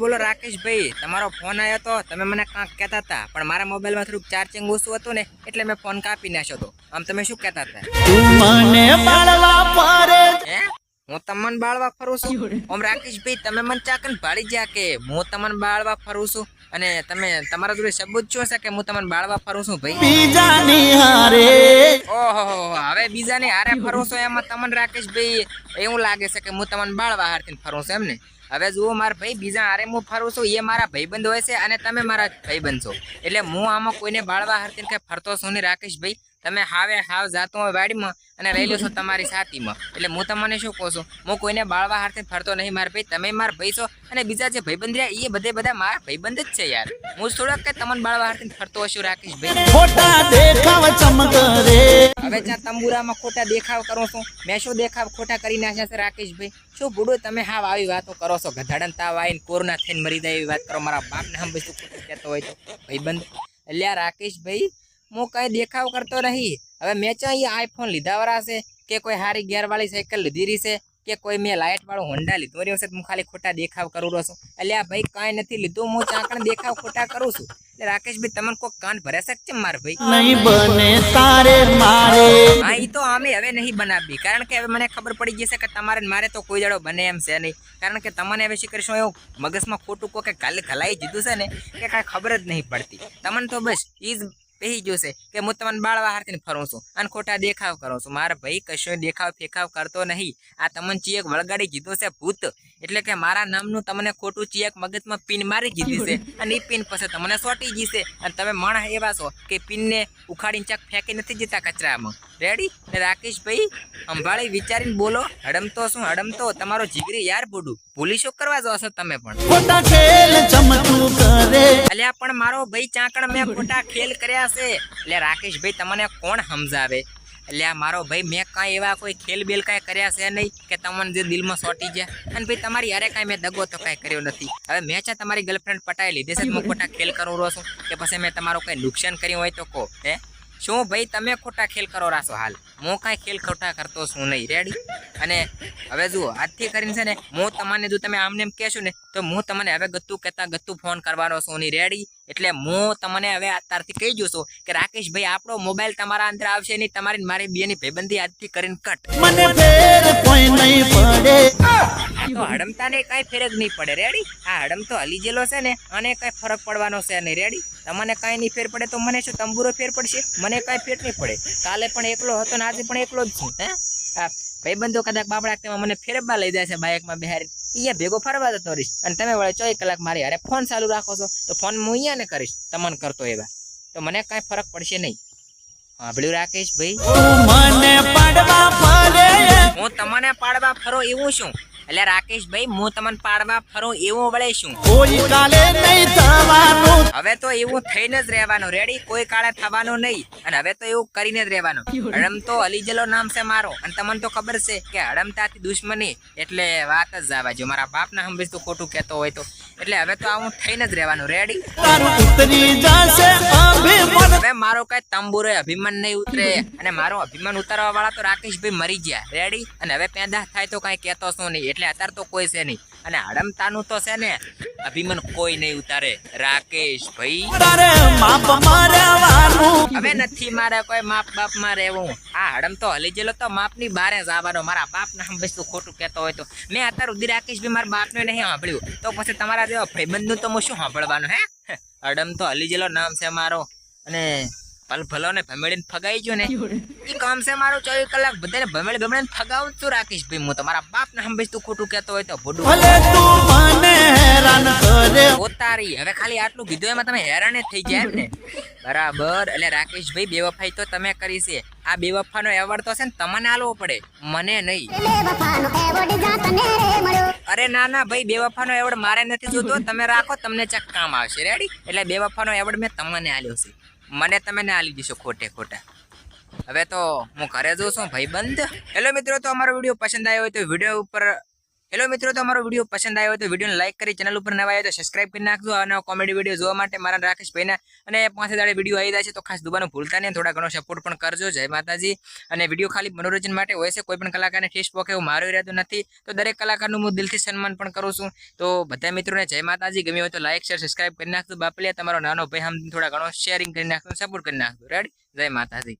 બોલો રાકેશભાઈ તમારો ફોન આવ્યો હતો તમે મને કાંક કહેતા હતા પણ મારા મોબાઈલમાં થોડુંક ચાર્જિંગ ઓછું હતું ને એટલે મેં ફોન કાપી નાખ્યો હતો આમ તમે શું કહેતા હતા? મને બાળવા ફરે હે? હું તમને બાળવા ફરું છું? ઓમ રાકેશભાઈ તમે મને ચાકન ભાળી જ્યા કે હું તમને બાળવા ફરું છું? અને તમે તમારા જોડે સબૂત છો છે કે હું તમને બાળવા ફરું છું ભાઈ? બીજાની હારે. ઓહો હવે બીજાની હારે ફરું છું એમાં તમને રાકેશભાઈ? એવું લાગે છે કે હું તમને બાળવા હારથી ફરું છું એમ ને? હવે જુઓ મારા ભાઈ, બીજા આરે હું ફરું છું, એ મારા ભાઈબંધ હોય છે અને તમે મારા ભાઈબંધ છો. એટલે હું આમાં કોઈને બાળવા હારથી કઈ ફરતો છું નહીં રાકેશભાઈ તમે હાવે હાવ જાતો હોય વાડીમાં અને રહી લો છો તમારી સાથીમાં એટલે હું તમને શું કહું છું, હું કોઈને બાળવા હારથી ફરતો નહીં મારા ભાઈ. તમે મારા ભાઈ છો અને બીજા જે ભાઈબંધ રહ્યા, એ બધે બધા મારા ભાઈબંધ જ છે યાર. હું થોડાક કે તમને બાળવા હારથી ફરતો હશું રાકેશભાઈ જ્યાં તંબુરામાં ખોટા દેખાવ કરો છો? મેં શું દેખાવ ખોટા કરી નાખ્યા છે રાકેશભાઈ? શું ભૂડો તમે હાવ આવી વાતો કરો છો? ગધાડન તાવ આવીને કોરોના થઈને મરી જાય એવી વાત કરો. મારા બાપને હમ બધું ખોટું કહેતો હોય તો? ભાઈબંધ, અલ્યા રાકેશભાઈ, હું કંઈ દેખાવ કરતો નહીં. હવે મેં ચા અહીંયા આઈફોન લીધા વાળા છે કે કોઈ હારી ગેરવાળી સાયકલ લીધી રહી છે? કે કોઈ મેં લાઇટ વાળો હોન્ડા લીધો. રહ્યો છે હું ખાલી ખોટા દેખાવ કરું રહ્યો છું. આ ભાઈ કાંઈ નથી લીધું. હું ચાકણ દેખાવ ખોટા કરું છું. એટલે રાકેશભાઈ તમને કોઈ કાન ભરે શકશે માર ભાઈ? નહીં બને તારે મારે. હા એ તો અમે હવે નહીં બનાવી કારણ કે હવે મને ખબર પડી ગઈ છે કે તમારે મારે તો કોઈ જાડો બને એમ છે નહીં. કારણ કે તમને હવે શું એવું મગજમાં ખોટું કોઈ કે કાલે ખલાઈ દીધું છે ને કે કાંઈ ખબર જ નહીં પડતી. તમને તો બસ ઈ જ પહેરી જોશે કે હું તમને બાળવા હારથી ફરું છું અને ખોટા દેખાવ કરું છું. મારા ભાઈ કશો દેખાવ ફેખાવ કરતો નહીં. આ તમને એક વળગાડી દીધો છે, ભૂત. એટલે કે મારા નામનું તમને ખોટું ચિયાક મગજમાં પિન મારી દીધી છે. અને એ પિન પછી તમને સોટી જશે અને તમે માણસ એવા છો કે પિનને ઉખાડીને ચાક ફેંકી નથી જતા કચરામાં. રેડી રાકેશભાઈ સંભાળી વિચારીને બોલો. હડમતો શું? હડમતો તમારો જીગરી યાર બોડું. ભૂલી શું કરવા જાવ છો તમે પણ? અલ્યા પણ મારો ભાઈ ચાંકણ મેં ખોટા ખેલ કર્યા છે. એટલે રાકેશભાઈ તમને કોણ સમજાવે? એટલે મારો ભાઈ, મેં કાંઈ એવા કોઈ ખેલ બેલ કાંઈ કર્યા છે નહીં કે તમને જે દિલમાં સોટી જાય? અને ભાઈ, તમારી યારે કાંઈ મેં દગો તો કાંઈ કર્યો નથી. હવે મેં છે તમારી ગર્લફ્રેન્ડ પટાઈ લીધી છે હું ખોટા ખેલ કરું રહો છું કે પછી મેં તમારો કંઈ નુકસાન કર્યું હોય તો કહો, હે? શું ભાઈ તમે ખોટા ખેલ કરો રાસો હાલ? હું કાંઈ ખેલ ખોટા કરતો છું નહીં? રેડી અને હવે જુઓ, આજથી કરીને છે ને, હું તમને જો તમે આમને એમ કહેશો ને, તો હું તમને હવે ગત્તુ કહેતા ગત્તુ ફોન કરવાનો છું નહીં. રેડી એટલે હું તમને હવે અત્યારથી કહી દઉં છું કે રાકેશભાઈ આપણો મોબાઈલ તમારા અંદર આવશે નહીં, તમારી મારી બેની ભાઈબંધી આજથી કરીને કટ મને કોઈ નહીં પડે. તો હડમતાને કઈ ફરક નહીં પડે. રેડી આ હડમ તો હલી ગયેલો છે ને અને કઈ ફરક પડવાનો છે નહીં. રેડી તમને કઈ નહીં ફેર પડે તો મને શું તંબુરો ફેર પડશે? મને કઈ ફેર નહીં પડે. કાલે પણ એકલો હતો ને આજે પણ એકલો જ છું હે? ભાઈબંધો કદાચ બાબડા તેમાં મને ફેરબા લઈ જાય છે બાઇકમાં બિહારી અહીંયા ભેગો ફરવા જતો રહીશ. અને તમે વળે ચોવીસ કલાક મારી અરે ફોન ચાલુ રાખો છો તો ફોન હું અહીંયા ને કરીશ તમને કરતો એવા. તો મને કાંઈ ફરક પડશે નહીં. સાંભળ્યું રાકેશ ભાઈ? તું મને પાડવા ફરે. હું તમને પાડવા ફરો એવું શું? એટલે રાકેશભાઈ હું તમને પાડવા ફરું એવું વળે શું હવે તો એવું થઈને જ રહેવાનું. રેડી કોઈ કાળે થવાનું નહીં. અને હવે તો એવું કરીને જ રહેવાનું. હડમ તો અલીજલો નામ છે મારો. અને તમને તો ખબર છે કે હડમતાથી દુશ્મની એટલે વાત જ જવા જો મારા બાપ ના હંમેશ તું ખોટું કહેતો હોય તો. એટલે હવે તો આવું થઈને જ રહેવાનું. રેડી હવે મારો કઈ તંબુરો અભિમાન નહીં ઉતરે. અને મારો અભિમાન ઉતારવા વાળા તો રાકેશભાઈ મરી ગયા. રેડી અને હવે પેદા થાય તો કઈ કહેતો શું નહીં. એટલે અત્યારે તો કોઈ છે નહીં. અને હડમતાનું તો છે ને અભિમાન કોઈ નહીં ઉતારે. રાકેશ ભાઈ. હવે નથી મારે કોઈ માપ બાપમાં રહેવું. આ હડમ તો હલી જેલો તો માપની બારે જ આવવાનો. મારા બાપ ને હંમેશ ખોટું કહેતો હોય તો. મેં અત્યારે ઉદી રાકેશ ભાઈ મારા બાપ ને નહીં સાંભળ્યું. તો પછી તમારા જેવા ભાઈબંધનું તો હું શું સાંભળવાનું હે? હડમ તો હલી જેલો નામ છે મારો. અને પલ ભલો ને ભમેડીને ફગાઈ ગયો ને. એ કામ છે મારું ચોવીસ કલાક બધાને ભમેડ ભમેડીને ફગાવું જ રાખીશ રાકેશ ભાઈ. હું તમારા બાપ ને હંમેશ તું ખોટું કહેતો હોય તો ભોડું. ભલે તું મને હેરાન કરે. પોતારી હવે ખાલી આટલું કીધું એમાં તમે હેરાન જ થઈ ગયા એમ ને. બરાબર. એટલે રાકેશભાઈ બેવફાઈ તો તમે કરી છે. આ બેવફાનો એવોર્ડ તો છે ને તમને આલવો પડે. મને નહીં. અરે ના ના ભાઈ બેવફાનો એવોર્ડ મારે નથી જોતો તમે રાખો તમને ચક કામ આવશે. રેડી એટલે બેવફાનો એવોર્ડ મેં તમને આલ્યો છે. મને તમે ને આલી છો ખોટે ખોટા. હવે તો હું ઘરે જઉં છું, ભાઈબંધ. હેલો મિત્રો, તો અમારો વીડિયો પસંદ આવ્યો હોય તો વીડિયો ઉપર હેલો મિત્રો તમારો વીડિયો પસંદ આવ્યો તો વિડીયોને લાઇક કરી ચેનલ ઉપર નવા આવ્યો તો સબસ્ક્રાઇબ કરી નાખજો. અને કોમેડી વીડિયો જોવા માટે મારા રાકેશભાઈના અને પાસે દાડે વીડિયો આવી જાય છે, તો ખાસ દુબાનું ભૂલતા નહીં થોડા ઘણો સપોર્ટ પણ કરજો. જય માતાજી. અને વીડિયો ખાલી મનોરંજન માટે હોય છે, કોઈ પણ કલાકારને ઠેસ પોકે એવું મારો ઇરાદો નથી. તો દરેક કલાકારનું હું દિલથી સન્માન પણ કરું છું. તો બધા મિત્રોને જય માતાજી. ગમ્યું હોય તો લાઇક શેર સબસ્ક્રાઇબ કરી નાખજો. બાપલિયા, તમારો નાનો ભાઈ, આમ થોડા ઘણો શેરિંગ કરી નાખજો સપોર્ટ કરી નાખજો. રેડી જય માતાજી.